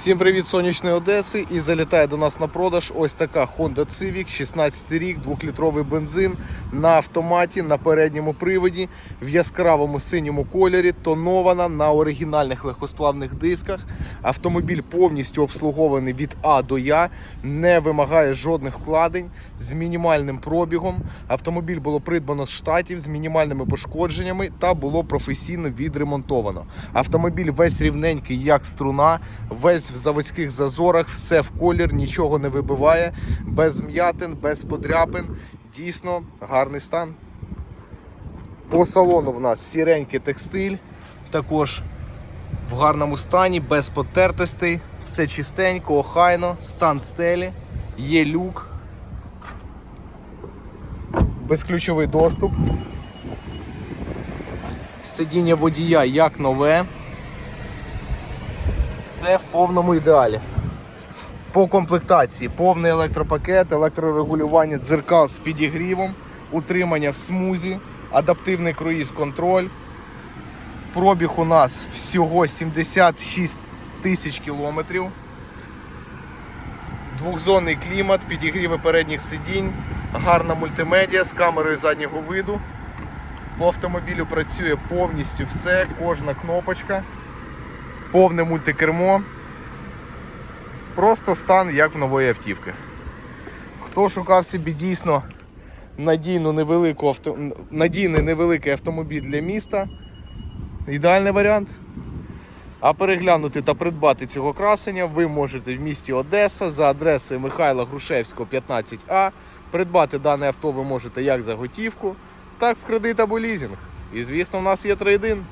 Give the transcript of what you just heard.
Всім привіт, сонячної Одеси. І залітає до нас на продаж ось така Honda Civic, 16 рік, 2-літровий бензин на автоматі, на передньому приводі, в яскравому синьому кольорі, тонована на оригінальних легкосплавних дисках. Автомобіль повністю обслугований від А до Я, не вимагає жодних вкладень з мінімальним пробігом. Автомобіль було придбано з штатів з мінімальними пошкодженнями та було професійно відремонтовано. Автомобіль весь рівненький, як струна, весь в заводських зазорах, все в колір, нічого не вибиває, без м'ятин, без подряпин. Дійсно гарний стан. По салону в нас сіренький текстиль, також в гарному стані, без потертостей, все чистенько, охайно, стан стелі, є люк, безключовий доступ. Сидіння водія як нове. Все в повному ідеалі. По комплектації повний електропакет, електрорегулювання дзеркал з підігрівом, утримання в смузі, адаптивний круїз-контроль. Пробіг у нас всього 76 тисяч кілометрів. Двохзонний клімат, підігріви передніх сидінь, гарна мультимедіа з камерою заднього виду. По автомобілю працює повністю все, кожна кнопочка, повне мультикермо. Просто стан як в нової автівки. Хто шукав собі дійсно надійну невелику авто... надійний невеликий автомобіль для міста, ідеальний варіант. А переглянути та придбати цього красення ви можете в місті Одеса за адресою Михайла Грушевського, 15А. Придбати дане авто ви можете як за готівку, так в кредит або лізинг. І звісно, в нас є трейдин.